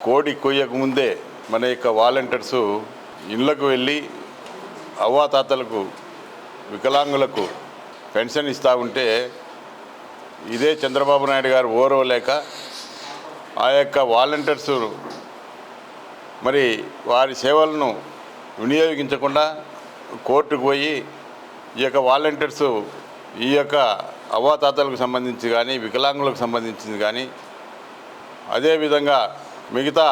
కోడి కొయ్యక ముందే మన యొక్క వాలంటీర్స్ ఇళ్ళకు వెళ్ళి అవ్వాతాతలకు వికలాంగులకు పెన్షన్ ఇస్తూ ఉంటే ఇదే చంద్రబాబు నాయుడు గారు ఓరవలేక ఆ యొక్క వాలంటీర్స్ మరి వారి సేవలను వినియోగించకుండా కోర్టుకు పోయి ఈ యొక్క వాలంటీర్స్ ఈ యొక్క అవ్వాతాతలకు సంబంధించి కానీ వికలాంగులకు సంబంధించింది కానీ అదేవిధంగా మిగతా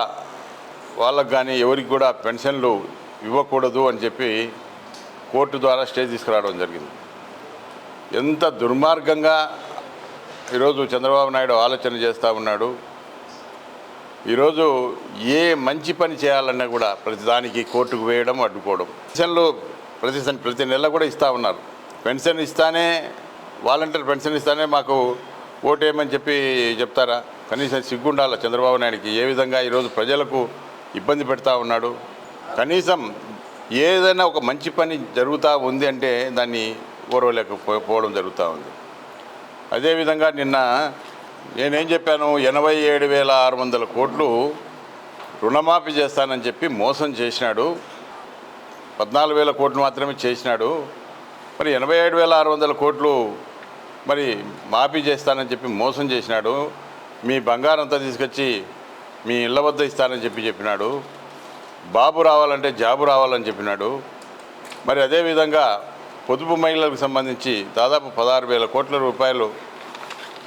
వాళ్ళకు కానీ ఎవరికి కూడా పెన్షన్లు ఇవ్వకూడదు అని చెప్పి కోర్టు ద్వారా స్టే తీసుకురావడం జరిగింది. ఎంత దుర్మార్గంగా ఈరోజు చంద్రబాబు నాయుడు ఆలోచన చేస్తూ ఉన్నాడు. ఈరోజు ఏ మంచి పని చేయాలన్నా కూడా ప్రతిదానికి కోర్టుకు వేయడం అడ్డుకోవడం. పెన్షన్లు ప్రతి ప్రతి నెల కూడా ఇస్తూ ఉన్నారు. పెన్షన్ ఇస్తానే వాలంటీర్ పెన్షన్ ఇస్తానే మాకు ఓటేయమని చెప్పి చెప్తారా? కనీసం సిగ్గుండాల చంద్రబాబు నాయుడికి ఏ విధంగా ఈరోజు ప్రజలకు ఇబ్బంది పెడతా ఉన్నాడు? కనీసం ఏదైనా ఒక మంచి పని జరుగుతూ ఉంది అంటే దాన్ని ఓర్వలేకపోవడం జరుగుతూ ఉంది. అదేవిధంగా నిన్న నేనేం చెప్పాను? ఎనభై ఏడు వేల ఆరు వందల కోట్లు రుణమాఫీ చేస్తానని చెప్పి మోసం చేసినాడు. పద్నాలుగు వేల కోట్లు మాత్రమే చేసినాడు. మరి ఎనభై ఏడు వేల ఆరు వందల కోట్లు మరి మాఫీ చేస్తానని చెప్పి మోసం చేసినాడు. మీ బంగారంతా తీసుకొచ్చి మీ ఇళ్ళ వద్ద ఇస్తానని చెప్పి చెప్పినాడు. బాబు రావాలంటే జాబు రావాలని చెప్పినాడు. మరి అదేవిధంగా పొదుపు మహిళలకు సంబంధించి దాదాపు పదహారు వేల కోట్ల రూపాయలు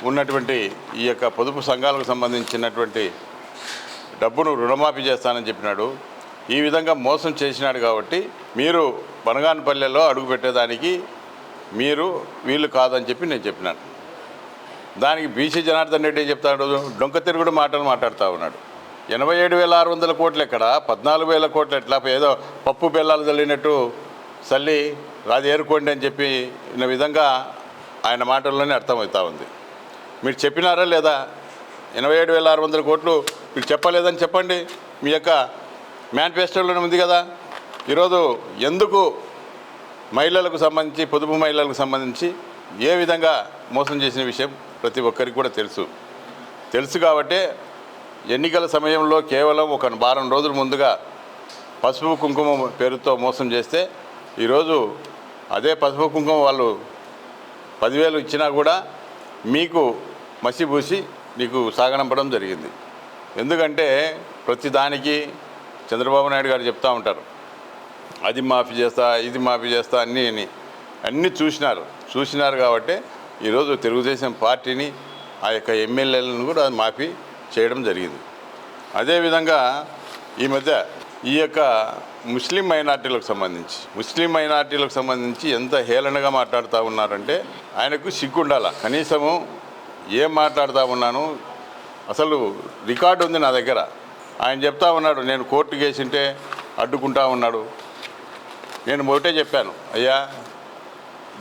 ఉన్నటువంటి ఈ యొక్క పొదుపు సంఘాలకు సంబంధించినటువంటి డబ్బును రుణమాఫీ చేస్తానని చెప్పినాడు. ఈ విధంగా మోసం చేసినాడు కాబట్టి మీరు బనగానపల్లెలో అడుగుపెట్టేదానికి మీరు వీళ్ళు కాదని చెప్పి నేను చెప్పినాను. దానికి బీసీ జనార్దన్ రెడ్డి చెప్తాడు డొంక తిరుగుడు మాటలు మాట్లాడుతూ ఉన్నాడు. ఎనభై ఏడు వేల ఆరు వందల కోట్లు ఎక్కడ? పద్నాలుగు వేల కోట్లు ఎట్లా? ఏదో పప్పు బెల్లాలు చల్లినట్టు చల్లి అది ఏరుకోండి అని చెప్పి విధంగా ఆయన మాటల్లోనే అర్థమవుతా ఉంది. మీరు చెప్పినారా లేదా? ఎనభై ఏడు వేల ఆరు వందల కోట్లు మీరు చెప్పలేదని చెప్పండి. మీ యొక్క మేనిఫెస్టోలోనే ఉంది కదా. ఈరోజు ఎందుకు మహిళలకు సంబంధించి పొదుపు మహిళలకు సంబంధించి ఏ విధంగా మోసం చేసిన విషయం ప్రతి ఒక్కరికి కూడా తెలుసు. తెలుసు కాబట్టే ఎన్నికల సమయంలో కేవలం ఒక వారం రోజుల ముందుగా పసుపు కుంకుమ పేరుతో మోసం చేస్తే ఈరోజు అదే పసుపు కుంకుమ వాళ్ళు పదివేలు ఇచ్చినా కూడా మీకు మసిబూసి నీకు సాగనంపడం జరిగింది. ఎందుకంటే ప్రతి దానికి చంద్రబాబు నాయుడు గారు చెప్తా ఉంటారు. అది మాఫీ చేస్తా ఇది మాఫీ చేస్తా అన్నీ అని అన్నీ చూసినారు. చూసినారు కాబట్టి ఈరోజు తెలుగుదేశం పార్టీని ఆ యొక్క ఎమ్మెల్యేలను కూడా మాఫీ చేయడం జరిగింది. అదేవిధంగా ఈ మధ్య ఈ యొక్క ముస్లిం మైనార్టీలకు సంబంధించి ముస్లిం మైనార్టీలకు సంబంధించి ఎంత హేళనగా మాట్లాడుతూ ఉన్నారంటే ఆయనకు సిగ్గుండాల. కనీసము ఏం మాట్లాడుతూ ఉన్నాను అసలు రికార్డు ఉంది నా దగ్గర. ఆయన చెప్తా ఉన్నాడు నేను కోర్టు కేసింటే అడ్డుకుంటా ఉన్నాడు. నేను ఒకటే చెప్పాను అయ్యా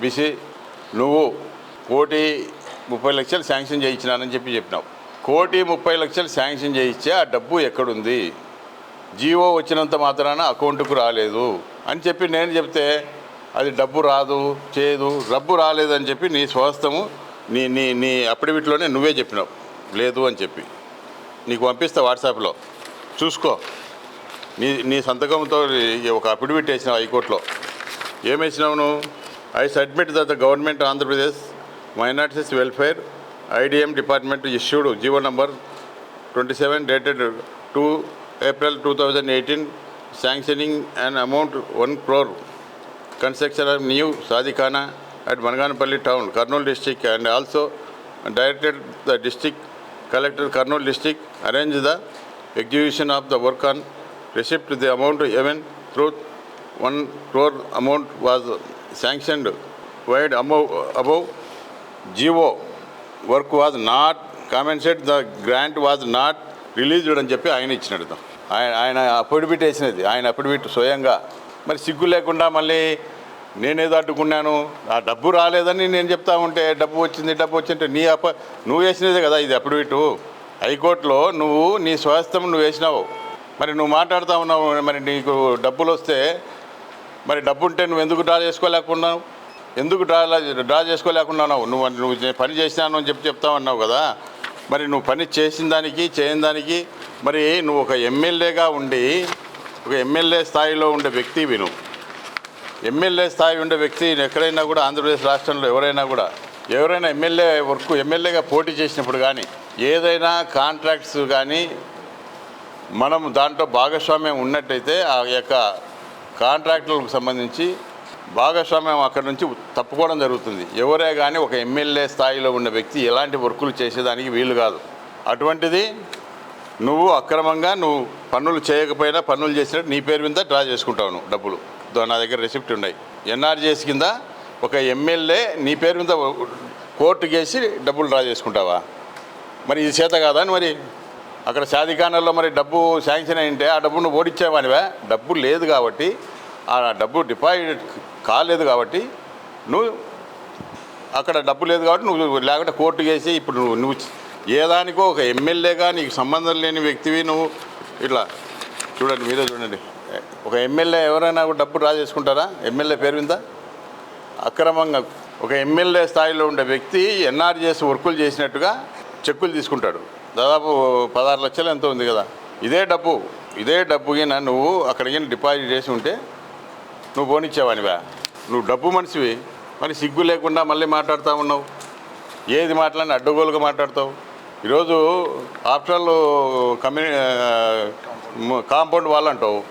బిసి నువ్వు కోటి ముప్పై లక్షలు శాంక్షన్ చేయించినానని చెప్పి చెప్పినావు. కోటి ముప్పై లక్షలు శాంక్షన్ చేయించే ఆ డబ్బు ఎక్కడుంది? జీవో వచ్చినంత మాత్రాన అకౌంట్కు రాలేదు. అని చెప్పి నేను చెప్తే అది డబ్బు రాదు చేయదు డబ్బు రాలేదని చెప్పి నీ స్వస్థము నీ నీ నీ అప్పటివిట్లోనే నువ్వే చెప్పినావు. లేదు అని చెప్పి. నీకు పంపిస్తా వాట్సాప్లో. చూసుకో. నీ నీ సంతకంతో ఒక అఫిడవిట్ వేసినావు హైకోర్టులో. ఏమేసినావు నువ్వు? I submit the government Andhra Pradesh minorities welfare IDM department issued GO number twenty seven dated two April two thousand eighteen sanctioning and amount one crore construction of new Sadikana at Manganapalli town, Kurnool district, and also directed the district collector, Kurnool district, arrange the execution of the work on receipt to the amount even through one crore amount was sanctioned wide above, above GO work was not commenced the grant was not released అని చెప్పి ఆయన ఇచ్చినట్టు ఆయన ఆయన affidavit వేసినది. ఆయన affidavit స్వయంగా. మరి సిగ్గు లేకుండా మళ్ళీ నేనేదో అడ్డుకున్నాను ఆ డబ్బు రాలేదని నేను చెప్తా ఉంటే డబ్బు వచ్చింది డబ్బు వచ్చింటే నీ అప నువ్వు వేసినదే కదా ఇది అఫిడవిట్. హైకోర్టులో నువ్వు నీ స్వాస్థ్యం నువ్వు వేసినావు. మరి నువ్వు మాట్లాడుతూ ఉన్నావు మరి నీకు డబ్బులు వస్తే మరి డబ్బు ఉంటే నువ్వు ఎందుకు డ్రా చేసుకోలేకున్నావు ఎందుకు డ్రా డ్రా చేసుకోలేకున్నావు నువ్వు నువ్వు పని చేసినాను అని చెప్పి చెప్తా ఉన్నావు కదా. మరి నువ్వు పని చేసిన దానికి చేయని దానికి మరి నువ్వు ఒక ఎమ్మెల్యేగా ఉండి ఒక ఎమ్మెల్యే స్థాయిలో ఉండే వ్యక్తి విను. ఎమ్మెల్యే స్థాయి ఉండే వ్యక్తి ఎక్కడైనా కూడా ఆంధ్రప్రదేశ్ రాష్ట్రంలో ఎవరైనా కూడా ఎవరైనా ఎమ్మెల్యే వర్క్ ఎమ్మెల్యేగా పోటీ చేసినప్పుడు కానీ ఏదైనా కాంట్రాక్ట్స్ కానీ మనం దాంట్లో భాగస్వామ్యం ఉన్నట్టయితే ఆ యొక్క కాంట్రాక్టులకు సంబంధించి భాగస్వామ్యం అక్కడి నుంచి తప్పుకోవడం జరుగుతుంది. ఎవరే కానీ ఒక ఎమ్మెల్యే స్థాయిలో ఉన్న వ్యక్తి ఎలాంటి వర్కులు చేసేదానికి వీలు కాదు. అటువంటిది నువ్వు అక్రమంగా నువ్వు పన్నులు చేయకపోయినా పన్నులు చేసినట్టు నీ పేరు మీద డ్రా చేసుకుంటావు డబ్బులు. నా దగ్గర రిసిప్ట్ ఉన్నాయి. ఎన్ఆర్జీఎస్ కింద ఒక ఎమ్మెల్యే నీ పేరు మీద కోర్టు వేసి డబ్బులు డ్రా చేసుకుంటావా? మరి ఇది చేత కాదా అని మరి? అక్కడ షాదిఖానాల్లో మరి డబ్బు శాంక్షన్ అయింటే ఆ డబ్బును ఓడిచ్చేవానివా? డబ్బు లేదు కాబట్టి ఆ డబ్బు డిపాజిట్ కాలేదు కాబట్టి నువ్వు అక్కడ డబ్బు లేదు కాబట్టి నువ్వు లేకుంటే కోర్టు వేసి ఇప్పుడు నువ్వు నువ్వు ఏ దానికో ఒక ఎమ్మెల్యేగా నీకు సంబంధం లేని వ్యక్తివి నువ్వు ఇట్లా చూడండి మీరే చూడండి. ఒక ఎమ్మెల్యే ఎవరైనా డబ్బు డ్రా చేసుకుంటారా? ఎమ్మెల్యే పేరు మీద? అక్రమంగా ఒక ఎమ్మెల్యే స్థాయిలో ఉండే వ్యక్తి ఎన్ఆర్జీఎస్ వర్కులు చేసినట్టుగా చెక్కులు తీసుకుంటాడు. దాదాపు పదహారు లక్షలు ఎంతో ఉంది కదా. ఇదే డబ్బు ఇదే డబ్బుగా నువ్వు అక్కడికి డిపాజిట్ చేసి ఉంటే నువ్వు పోనిచ్చేవానివా? నువ్వు డబ్బు మనిషివి మరి సిగ్గు లేకుండా మళ్ళీ మాట్లాడుతూ ఉన్నావు. ఏది మాట్లాడినా అడ్డగోలుగా మాట్లాడతావు. ఈరోజు ఆఫ్టర్ కమ్యూని కాంపౌండ్ వాళ్ళు అంటావు.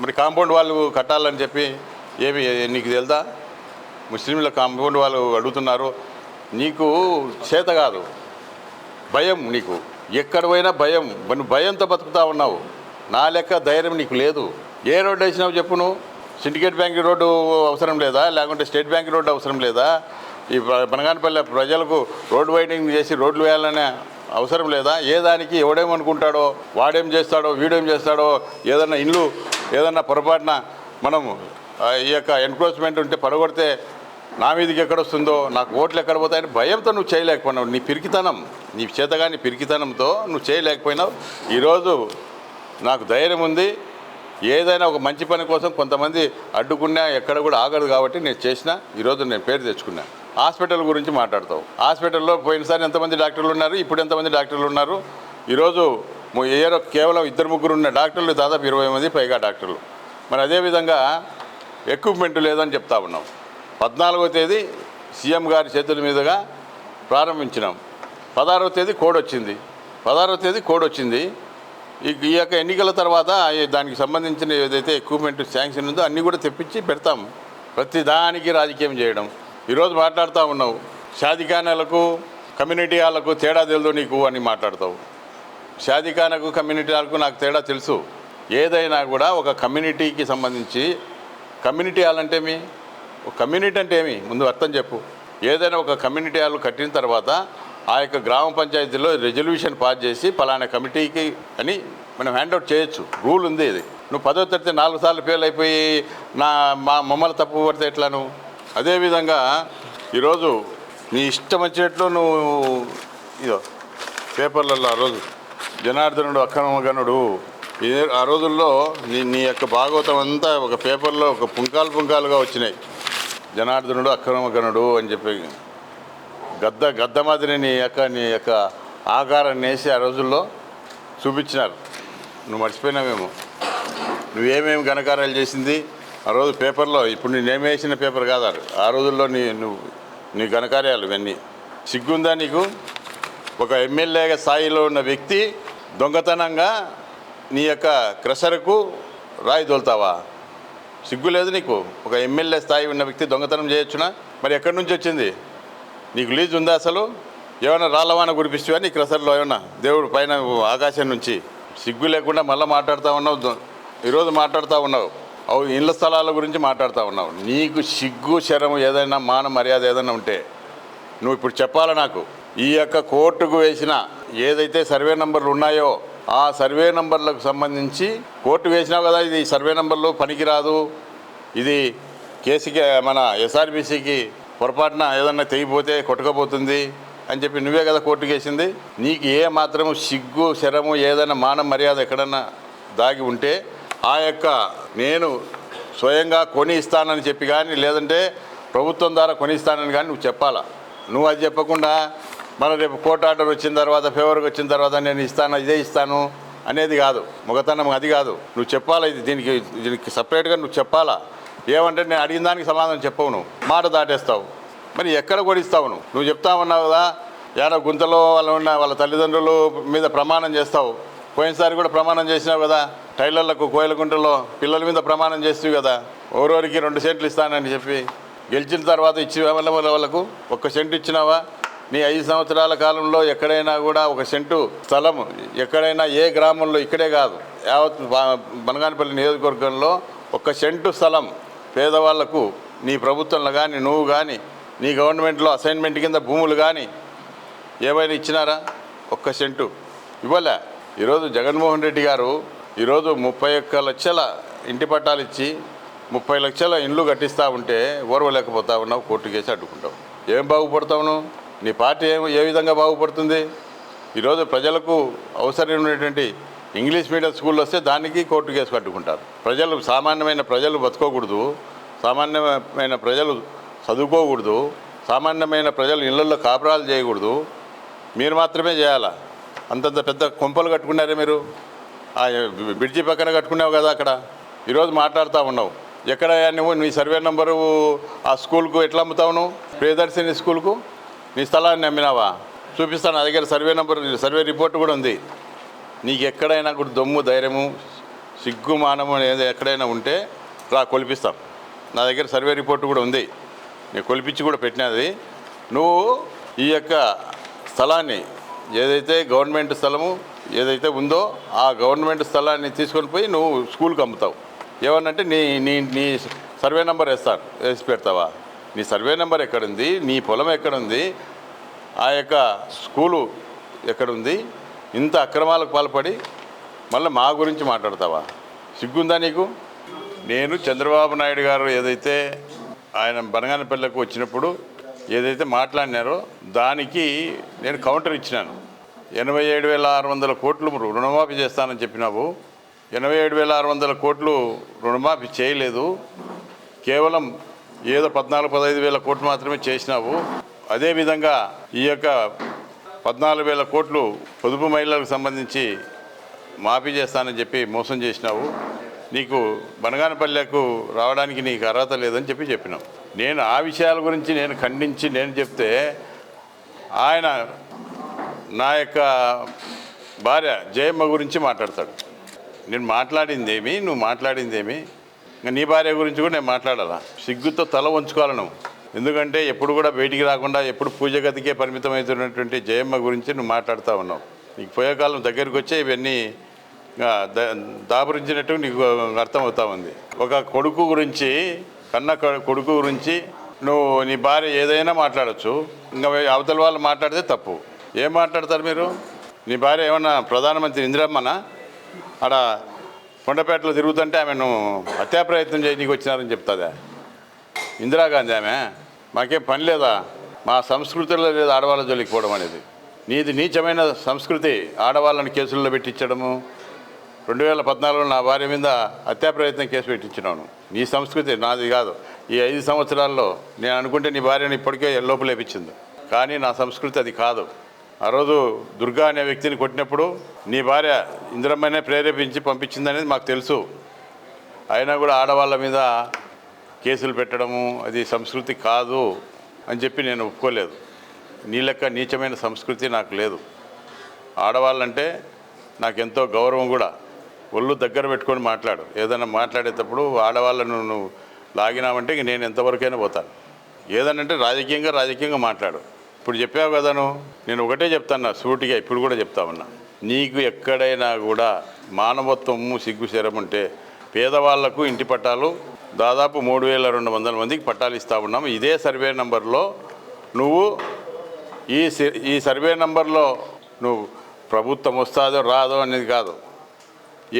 మరి కాంపౌండ్ వాళ్ళు కట్టాలని చెప్పి ఏమి నీకు తెలుదా? ముస్లింల కాంపౌండ్ వాళ్ళు అడుగుతున్నారు. నీకు చేత కాదు. భయం నీకు. ఎక్కడ పోయినా భయం. నువ్వు భయంతో బతుకుతా ఉన్నావు. నా లెక్క ధైర్యం నీకు లేదు. ఏ రోడ్డు వేసినావు చెప్పు నువ్వు. సిండికేట్ బ్యాంక్ రోడ్డు అవసరం లేదా? లేకుంటే స్టేట్ బ్యాంక్ రోడ్డు అవసరం లేదా? ఈ బనగానపల్లె ప్రజలకు రోడ్డు వైడింగ్ చేసి రోడ్లు వేయాలనే అవసరం లేదా? ఏ దానికి ఎవడేమనుకుంటాడో వాడేం చేస్తాడో వీడేం చేస్తాడో ఏదన్నా ఇల్లు ఏదన్నా పొరపాటున మనం ఈ యొక్క ఎన్క్రోచ్మెంట్ ఉంటే పడగొడితే నా మీదకి ఎక్కడ వస్తుందో నాకు ఓట్లు ఎక్కడ పోతాయని భయంతో నువ్వు చేయలేకపోయినావు. నీ పిరికితనం నీ చేతగాని పిరికితనంతో నువ్వు చేయలేకపోయినావు. ఈరోజు నాకు ధైర్యం ఉంది. ఏదైనా ఒక మంచి పని కోసం కొంతమంది అడ్డుకున్నా ఎక్కడ కూడా ఆగదు కాబట్టి నేను చేసిన ఈరోజు నేను పేరు తెచ్చుకున్నా. హాస్పిటల్ గురించి మాట్లాడతావు. హాస్పిటల్లో పోయినసారి ఎంతమంది డాక్టర్లు ఉన్నారు? ఇప్పుడు ఎంతమంది డాక్టర్లు ఉన్నారు? ఈరోజు ఏరో కేవలం ఇద్దరు ముగ్గురు ఉన్న డాక్టర్లు దాదాపు ఇరవై మంది పైగా డాక్టర్లు. మరి అదేవిధంగా ఎక్విప్మెంట్ లేదని చెప్తా ఉన్నాం. పద్నాలుగో తేదీ సీఎం గారి చేతుల మీదుగా ప్రారంభించినాం. పదహారవ తేదీ కోడ్ వచ్చింది. పదహారవ తేదీ కోడ్ వచ్చింది. ఈ యొక్క ఎన్నికల తర్వాత దానికి సంబంధించిన ఏదైతే ఎక్విప్మెంట్ శాంక్షన్ ఉందో అన్నీ కూడా తెప్పించి పెడతాం. ప్రతి దానికి రాజకీయం చేయడం. ఈరోజు మాట్లాడుతూ ఉన్నావు. షాదిఖానాలకు కమ్యూనిటీ వాళ్ళకు తేడా తెలుదు నీకు అని మాట్లాడతావు. షాదిఖానకు కమ్యూనిటీ వాళ్ళకు నాకు తేడా తెలుసు. ఏదైనా కూడా ఒక కమ్యూనిటీకి సంబంధించి కమ్యూనిటీ హాల్ అంటే ఒక కమ్యూనిటీ అంటే ఏమి? ముందు అర్థం చెప్పు. ఏదైనా ఒక కమ్యూనిటీ హాల్ కట్టిన తర్వాత ఆ యొక్క గ్రామ పంచాయతీలో రెజల్యూషన్ పాస్ చేసి పలానా కమిటీకి అని మనం హ్యాండ్అవుట్ చేయొచ్చు. రూల్ ఉంది ఇది. నువ్వు పదో తడితే నాలుగు సార్లు ఫెయిల్ అయిపోయి నా మా మమ్మల్ని తప్పు పడితే ఎట్లా నువ్వు అదేవిధంగా ఈరోజు నీ ఇష్టం వచ్చినట్లు నువ్వు ఇదో పేపర్లలో ఆ రోజు జనార్దనుడు అక్రమగనుడు ఆ రోజుల్లో నీ నీ యొక్క భాగవతం అంతా ఒక పేపర్లో ఒక పుంకాలు పుంకాలుగా వచ్చినాయి. జనార్దనుడు అక్రమగనుడు అని చెప్పి గద్ద గద్ద మాదిరి నీ యొక్క నీ యొక్క ఆకారాన్ని వేసి ఆ రోజుల్లో చూపించినారు. నువ్వు మర్చిపోయినావేమో నువ్వేమేమి ఘనకార్యాలు చేసింది? ఆ రోజు పేపర్లో ఇప్పుడు నేను వేసిన పేపర్ కాదు ఆ రోజుల్లో నీ నువ్వు నీ ఘనకార్యాలు ఇవన్నీ. సిగ్గుందా నీకు? ఒక ఎమ్మెల్యేగా స్థాయిలో ఉన్న వ్యక్తి దొంగతనంగా నీ యొక్క క్రషర్కు రాయి తోలుతావా? సిగ్గు లేదు నీకు? ఒక ఎమ్మెల్యే స్థాయి ఉన్న వ్యక్తి దొంగతనం చేయొచ్చునా? మరి ఎక్కడి నుంచి వచ్చింది? నీకు లీజ్ ఉందా అసలు? ఏమైనా రాళ్ళవాన కురిపిస్తువా? నీకు క్రషర్లో ఏమన్నా? దేవుడు పైన ఆకాశం నుంచి సిగ్గు లేకుండా మళ్ళీ మాట్లాడుతూ ఉన్నావు ఈరోజు మాట్లాడుతూ ఉన్నావు. అవు ఇళ్ళ స్థలాల గురించి మాట్లాడుతూ ఉన్నావు. నీకు సిగ్గు శరము ఏదైనా మాన మర్యాద ఏదైనా ఉంటే నువ్వు ఇప్పుడు చెప్పాలి నాకు? ఈ యొక్క కోర్టుకు వేసిన ఏదైతే సర్వే నంబర్లు ఉన్నాయో ఆ సర్వే నంబర్లకు సంబంధించి కోర్టు వేసినావు కదా ఇది సర్వే నంబర్లు పనికిరాదు. ఇది కేసుకి మన ఎస్ఆర్బీసీకి పొరపాటున ఏదన్నా తెగిపోతే కొట్టుకపోతుంది అని చెప్పి నువ్వే కదా కోర్టుకు వేసింది. నీకు ఏ మాత్రము సిగ్గు శరము ఏదైనా మాన మర్యాద ఎక్కడన్నా దాగి ఉంటే ఆ యొక్క నేను స్వయంగా కొని ఇస్తానని చెప్పి కానీ లేదంటే ప్రభుత్వం ద్వారా కొని ఇస్తానని కానీ నువ్వు చెప్పాలా? నువ్వు అది చెప్పకుండా మన రేపు కోర్టు ఆర్డర్ వచ్చిన తర్వాత ఫేవర్కి వచ్చిన తర్వాత నేను ఇస్తాను ఇదే ఇస్తాను అనేది కాదు. మొగతనం అది కాదు. నువ్వు చెప్పాలా ఇది దీనికి దీనికి సపరేట్గా నువ్వు చెప్పాలా? ఏమంటే నేను అడిగిన దానికి సమాధానం చెప్పవు నువ్వు. మాట దాటేస్తావు. మరి ఎక్కడ కొడిస్తావు నువ్వు? నువ్వు చెప్తా ఉన్నావు కదా ఏడ గుంతలో వాళ్ళు ఉన్న వాళ్ళ తల్లిదండ్రులు మీద ప్రమాణం చేస్తావు. పోయినసారి కూడా ప్రమాణం చేసినావు కదా టైలర్లకు కోయలగుంటలో పిల్లల మీద ప్రమాణం చేస్తావు కదా ఓరోరికి రెండు సెంట్లు ఇస్తానని చెప్పి గెలిచిన తర్వాత ఇచ్చి వాళ్ళ వాళ్ళకు? ఒక్క సెంటు ఇచ్చినావా? నీ ఐదు సంవత్సరాల కాలంలో ఎక్కడైనా కూడా ఒక సెంటు స్థలం ఎక్కడైనా ఏ గ్రామంలో ఇక్కడే కాదు యావత్ బనగానపల్లి నియోజకవర్గంలో ఒక సెంటు స్థలం పేదవాళ్ళకు నీ ప్రభుత్వంలో కానీ నువ్వు కానీ నీ గవర్నమెంట్లో అసైన్మెంట్ కింద భూములు కానీ ఏమైనా ఇచ్చినారా? ఒక్క సెంటు. ఇవ్వలే. ఈరోజు జగన్మోహన్ రెడ్డి గారు ఈరోజు ముప్పై ఒక్క లక్షల ఇంటి పట్టాలు ఇచ్చి ముప్పై లక్షల ఇండ్లు కట్టిస్తూ ఉంటే ఓర్వలేకపోతా ఉన్నావు కోర్టు కేసు అడ్డుకుంటావు. ఏం బాగుపడతావు నీ పార్టీ ఏం ఏ విధంగా బాగుపడుతుంది? ఈరోజు ప్రజలకు అవసరమైనటువంటి ఇంగ్లీష్ మీడియం స్కూల్ వస్తే దానికి కోర్టు కేసు కట్టుకుంటారు. ప్రజలు సామాన్యమైన ప్రజలు బతుకోకూడదు సామాన్యమైన ప్రజలు చదువుకోకూడదు సామాన్యమైన ప్రజలు ఇళ్ళలో కాపురాలు చేయకూడదు. మీరు మాత్రమే చేయాలా? అంతంత పెద్ద కొంపలు కట్టుకున్నారే మీరు? ఆ బ్రిడ్జి పక్కన కట్టుకున్నావు కదా అక్కడ? ఈరోజు మాట్లాడుతూ ఉన్నావు. ఎక్కడ నువ్వు? నీ సర్వే నెంబరు ఆ స్కూల్కు ఎట్లా అమ్ముతావు నువ్వు? ప్రియదర్శిని స్కూల్కు? నీ స్థలాన్ని అమ్మినావా? చూపిస్తాను నా దగ్గర సర్వే నెంబర్ సర్వే రిపోర్ట్ కూడా ఉంది. నీకు ఎక్కడైనా కూడా దమ్ము ధైర్యము సిగ్గు మానము అనేది ఎక్కడైనా ఉంటే రా కొలిపిస్తాం. నా దగ్గర సర్వే రిపోర్ట్ కూడా ఉంది. నేను కొలిపించి కూడా పెట్టినది నువ్వు ఈ యొక్క స్థలాన్ని ఏదైతే గవర్నమెంట్ స్థలము ఏదైతే ఉందో ఆ గవర్నమెంట్ స్థలాన్ని తీసుకొని పోయి నువ్వు స్కూల్కి అమ్ముతావు. ఏమన్నంటే నీ నీ నీ సర్వే నెంబర్ వేస్తాను. వేసి పెడతావా? నీ సర్వే నెంబర్ ఎక్కడుంది? నీ పొలం ఎక్కడుంది? ఆ యొక్క స్కూలు ఎక్కడుంది? ఇంత అక్రమాలకు పాల్పడి మళ్ళీ మా గురించి మాట్లాడతావా? సిగ్గుందా నీకు? నేను చంద్రబాబు నాయుడు గారు ఏదైతే ఆయన బనగానపల్లెకు వచ్చినప్పుడు ఏదైతే మాట్లాడినారో దానికి నేను కౌంటర్ ఇచ్చినాను. ఎనభై ఏడు వేల ఆరు వందల కోట్లు రుణమాఫీ చేస్తానని చెప్పినావు. ఎనభై ఏడు వేల ఆరు వందల కోట్లు రుణమాఫీ చేయలేదు. కేవలం ఏదో పద్నాలుగు పదహైదు వేల కోట్లు మాత్రమే చేసినావు. అదేవిధంగా ఈ యొక్క పద్నాలుగు వేల కోట్లు పొదుపు మహిళలకు సంబంధించి మాఫీ చేస్తానని చెప్పి మోసం చేసినావు. నీకు బనగానపల్లెకు రావడానికి నీకు అర్హత లేదని చెప్పి చెప్పినాం. నేను ఆ విషయాల గురించి నేను ఖండించి నేను చెప్తే ఆయన నా యొక్క భార్య జయమ్మ గురించి మాట్లాడతాడు. నేను మాట్లాడిందేమి? నువ్వు మాట్లాడిందేమి? ఇంకా నీ భార్య గురించి కూడా నేను మాట్లాడాలా? సిగ్గుతో తల వంచుకోవాలి నువ్వు? ఎందుకంటే ఎప్పుడు కూడా బయటికి రాకుండా ఎప్పుడు పూజ గదికే పరిమితమవుతున్నటువంటి జయమ్మ గురించి నువ్వు మాట్లాడుతూ ఉన్నావు. నీకు పోయే దగ్గరికి వచ్చే ఇవన్నీ దాపురించినట్టు నీకు అర్థమవుతా ఉంది. ఒక కొడుకు గురించి కన్న కొడుకు గురించి నువ్వు నీ భార్య ఏదైనా మాట్లాడచ్చు. ఇంకా అవతల వాళ్ళు మాట్లాడితే తప్పు. ఏం మాట్లాడతారు మీరు? నీ భార్య ఏమన్నా ప్రధానమంత్రి ఇందిరమ్మనా? ఆడ కొండపేటలో తిరుగుతుంటే ఆమెను హత్యా ప్రయత్నం చేయడానికి వచ్చినారని చెప్తుందా? ఇందిరాగాంధీ ఆమె? మాకేం పని లేదా? మా సంస్కృతిలో లేదు ఆడవాళ్ళ జోలికిపోవడం అనేది? నీది నీచమైన సంస్కృతి ఆడవాళ్ళని కేసుల్లో పెట్టించడము. రెండు వేల పద్నాలుగులో నా భార్య మీద హత్యా ప్రయత్నం కేసు పెట్టించినాను. నీ సంస్కృతి నాది కాదు. ఈ ఐదు సంవత్సరాల్లో నేను అనుకుంటే నీ భార్యను ఇప్పటికే లోపలేపించింది కానీ నా సంస్కృతి అది కాదు. ఆ రోజు దుర్గా అనే వ్యక్తిని కొట్టినప్పుడు నీ భార్య ఇంద్రమ్మనే ప్రేరేపించి పంపించిందనేది మాకు తెలుసు. అయినా కూడా ఆడవాళ్ళ మీద కేసులు పెట్టడము అది సంస్కృతి కాదు అని చెప్పి నేను ఒప్పుకోలేదు. నీ లెక్క నీచమైన సంస్కృతి నాకు లేదు. ఆడవాళ్ళంటే నాకు ఎంతో గౌరవం కూడా. ఒళ్ళు దగ్గర పెట్టుకొని మాట్లాడు. ఏదైనా మాట్లాడేటప్పుడు ఆడవాళ్ళను నువ్వు లాగినామంటే ఇంక నేను ఎంతవరకైనా పోతాను. ఏదనంటే రాజకీయంగా రాజకీయంగా మాట్లాడు. ఇప్పుడు చెప్పావు కదా నువ్వు. నేను ఒకటే చెప్తాను సూటిగా ఇప్పుడు కూడా చెప్తా ఉన్నా. నీకు ఎక్కడైనా కూడా మానవత్వము సిగ్గు ఉంటే పేదవాళ్ళకు ఇంటి పట్టాలు దాదాపు మూడు వేల రెండు వందల మందికి పట్టాలు ఇస్తూ ఉన్నాము ఇదే సర్వే నంబర్లో నువ్వు ఈ ఈ సర్వే నంబర్లో నువ్వు ప్రభుత్వం వస్తాదో రాదో అనేది కాదు.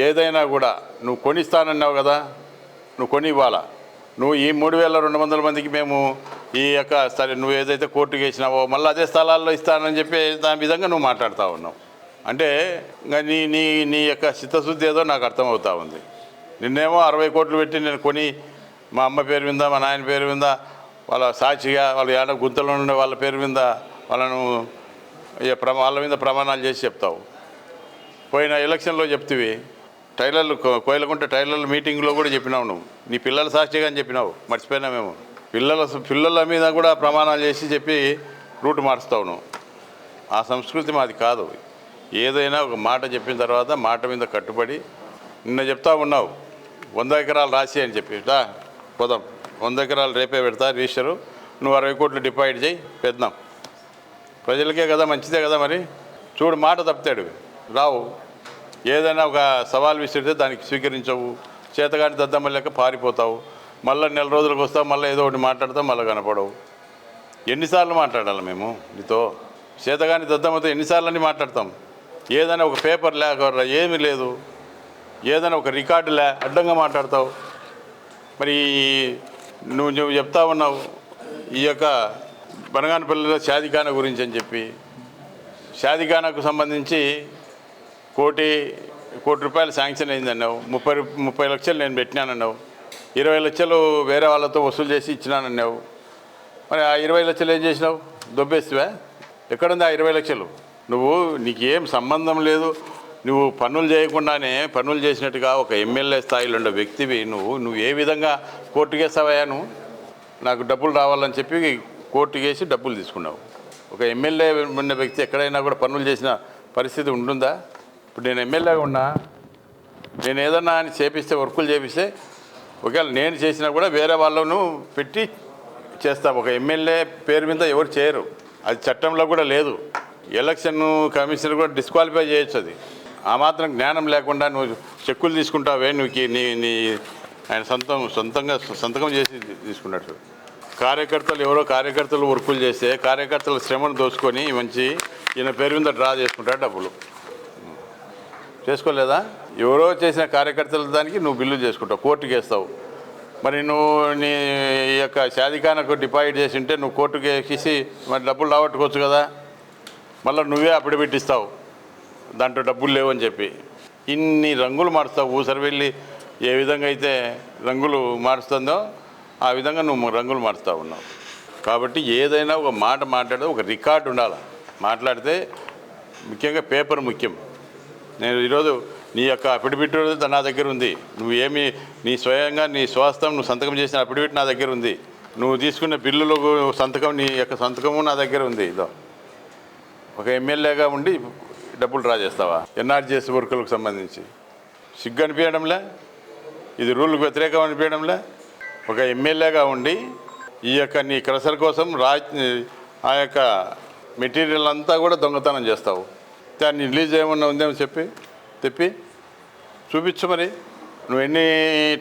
ఏదైనా కూడా నువ్వు కొనిస్తానన్నావు కదా నువ్వు కొని ఇవ్వాలా నువ్వు ఈ మూడు వేల రెండు వందల మందికి మేము ఈ యొక్క సరే నువ్వు ఏదైతే కోర్టుకు వేసినావో మళ్ళీ అదే స్థలాల్లో ఇస్తానని చెప్పి దాని విధంగా నువ్వు మాట్లాడుతూ ఉన్నావు. అంటే ఇంకా నీ నీ నీ యొక్క చిత్తశుద్ధి ఏదో నాకు అర్థమవుతూ ఉంది. నిన్నేమో అరవై కోట్లు పెట్టి నేను కొని మా అమ్మ పేరు మీద మా నాయన పేరు మీద వాళ్ళ సాక్షిగా వాళ్ళ ఏడ గుంతలో ఉండే వాళ్ళ పేరు మీద వాళ్ళను ఇక ప్రమా వాళ్ళ మీద ప్రమాణాలు చేసి చెప్తావు. పోయిన ఎలక్షన్లో చెప్తివి. టైలర్లు కో- కోయలకుంట టైలర్ల మీటింగ్లో కూడా చెప్పినావు నువ్వు. నీ పిల్లల సాక్షిగా అని చెప్పినావు. మర్చిపోయినా మేము. పిల్లల పిల్లల మీద కూడా ప్రమాణాలు చేసి చెప్పి రూట్ మారుస్తావు నువ్వు. ఆ సంస్కృతి మాది కాదు. ఏదైనా ఒక మాట చెప్పిన తర్వాత మాట మీద కట్టుబడి నిన్న చెప్తా ఉన్నావు. వంద ఎకరాలు రాసి అని చెప్పి దా పోదాం. వంద ఎకరాలు రేపే పెడతా రిజిస్టరు. నువ్వు అరవై కోట్లు డిపాజిట్ చేయి పెద్దాం. ప్రజలకే కదా మంచిదే కదా మరి? చూడు మాట తప్పుతాడు. రావు. ఏదైనా ఒక సవాల్ విసిరితే దానికి స్వీకరించవు. చేతగాని దద్దమ్మ లెక్క పారిపోతావు. మళ్ళీ నెల రోజులకు వస్తావు మళ్ళీ ఏదో ఒకటి మాట్లాడతావు మళ్ళీ కనపడవు. ఎన్నిసార్లు మాట్లాడాలి మేము నీతో? చేతగాని దద్దమ్మతో ఎన్నిసార్లు అని మాట్లాడతాం? ఏదైనా ఒక పేపర్ లేక ఏమీ లేదు. ఏదైనా ఒక రికార్డులే అడ్డంగా మాట్లాడతావు. మరి నువ్వు నువ్వు చెప్తా ఉన్నావు ఈ యొక్క బనగానపల్లిలో షాదిఖానా గురించి అని చెప్పి. షాదిఖానాకు సంబంధించి కోటి కోటి రూపాయలు శాంక్షన్ అయిందన్నావు. ముప్పై ముప్పై లక్షలు నేను పెట్టినానన్నావు. ఇరవై లక్షలు వేరే వాళ్ళతో వసూలు చేసి ఇచ్చినానన్నావు. మరి ఆ ఇరవై లక్షలు ఏం చేసినావు? దొబ్బేస్తువా ఎక్కడుంది ఆ ఇరవై లక్షలు? నువ్వు నీకేం సంబంధం లేదు. నువ్వు పనులు చేయకుండానే పనులు చేసినట్టుగా ఒక ఎమ్మెల్యే స్థాయిలో ఉండే వ్యక్తివి నువ్వు. నువ్వు ఏ విధంగా కోర్టుకేసావయ్యా నువ్వు? నాకు డబ్బులు రావాలని చెప్పి కోర్టుకేసి డబ్బులు తీసుకున్నావు. ఒక ఎమ్మెల్యే ఉన్న వ్యక్తి ఎక్కడైనా కూడా పనులు చేసిన పరిస్థితి ఉంటుందా? ఇప్పుడు నేను ఎమ్మెల్యేగా ఉన్నా నేను ఏదన్నా అని చేపిస్తే వర్కులు చేపిస్తే ఒకవేళ నేను చేసినా కూడా వేరే వాళ్ళను పెట్టి చేస్తా. ఒక ఎమ్మెల్యే పేరు మీద ఎవరు చేయరు. అది చట్టంలో కూడా లేదు. ఎలక్షన్ కమిషనర్ కూడా డిస్క్వాలిఫై చేయొచ్చు అది. ఆ మాత్రం జ్ఞానం లేకుండా నువ్వు చెక్కులు తీసుకుంటావే నువ్వు నీ నీ ఆయన సొంతం సొంతంగా సంతకం చేసి తీసుకున్నట్టు కార్యకర్తలు ఎవరో కార్యకర్తలు వర్కులు చేస్తే కార్యకర్తల శ్రమను దోచుకొని మంచి ఈయన పేరు మీద డ్రా చేసుకుంటాడు డబ్బులు. చేసుకోలేదా? ఎవరో చేసిన కార్యకర్తల దానికి నువ్వు బిల్లు చేసుకుంటావు కోర్టుకి వేస్తావు. మరి నువ్వు నీ యొక్క సాధికానకు డిపాజిట్ చేసి ఉంటే నువ్వు కోర్టుకి వేసి మరి డబ్బులు రాబట్టుకోవచ్చు కదా? మళ్ళీ నువ్వే అప్పుడు పెట్టిస్తావు. దాంట్లో డబ్బులు లేవని చెప్పి. ఇన్ని రంగులు మారుస్తావు ఊసరి వెళ్ళి ఏ విధంగా అయితే రంగులు మారుస్తుందో ఆ విధంగా నువ్వు రంగులు మారుస్తూ ఉన్నావు. కాబట్టి ఏదైనా ఒక మాట మాట్లాడితే ఒక రికార్డు ఉండాలి? మాట్లాడితే ముఖ్యంగా పేపర్ ముఖ్యం. నేను ఈరోజు నీ యొక్క అఫిడవిట్ నా దగ్గర ఉంది. నువ్వు ఏమి నీ స్వయంగా నీ స్వాస్థం నువ్వు సంతకం చేసిన అఫిడవిట్ నా దగ్గర ఉంది. నువ్వు తీసుకున్న బిల్లులు సంతకం నీ యొక్క సంతకము నా దగ్గర ఉంది. ఇదో. ఒక ఎమ్మెల్యేగా ఉండి డబ్బులు డ్రా చేస్తావా? ఎన్ఆర్జీఎస్ వర్కులకు సంబంధించి. సిగ్గు అనిపించడంలే? ఇది రూల్కి వ్యతిరేకం అనిపించడంలే? ఒక ఎమ్మెల్యేగా ఉండి ఈ యొక్క నీ క్రసర్ కోసం రా ఆ యొక్క మెటీరియల్ అంతా కూడా దొంగతనం చేస్తావు. దాన్ని రిలీజ్ ఏమన్నా ఉందేమో చెప్పి తెప్పి. చూపించు మరి. నువ్వు ఎన్ని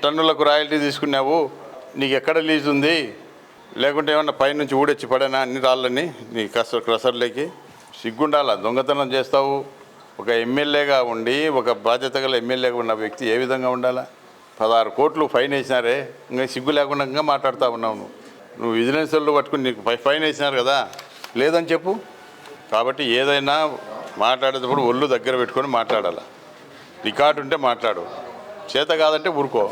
టన్నులకు రాయల్టీ తీసుకున్నావు? నీకు ఎక్కడ లీజ్ ఉంది లేకుంటే ఏమన్నా పైనుంచి ఊడొచ్చి పడేనా అన్ని రాళ్ళని నీ క్రసర్ క్రసర్లోకి? సిగ్గుండాల? దొంగతనం చేస్తావు? ఒక ఎమ్మెల్యేగా ఉండి ఒక బాధ్యత గల ఎమ్మెల్యేగా ఉన్న వ్యక్తి ఏ విధంగా ఉండాలా? పదహారు కోట్లు ఫైన్ వేసినారే ఇంకా సిగ్గు లేకుండా ఇంకా మాట్లాడుతూ ఉన్నావు నువ్వు. నువ్వు విజిలెన్స్ వాళ్ళు పట్టుకుని నీకు ఫైన్ వేసినారు కదా? లేదని చెప్పు. కాబట్టి ఏదైనా మాట్లాడేటప్పుడు ఒళ్ళు దగ్గర పెట్టుకొని మాట్లాడాలి? రికార్డు ఉంటే మాట్లాడు. చేత కాదంటే ఊరుకో.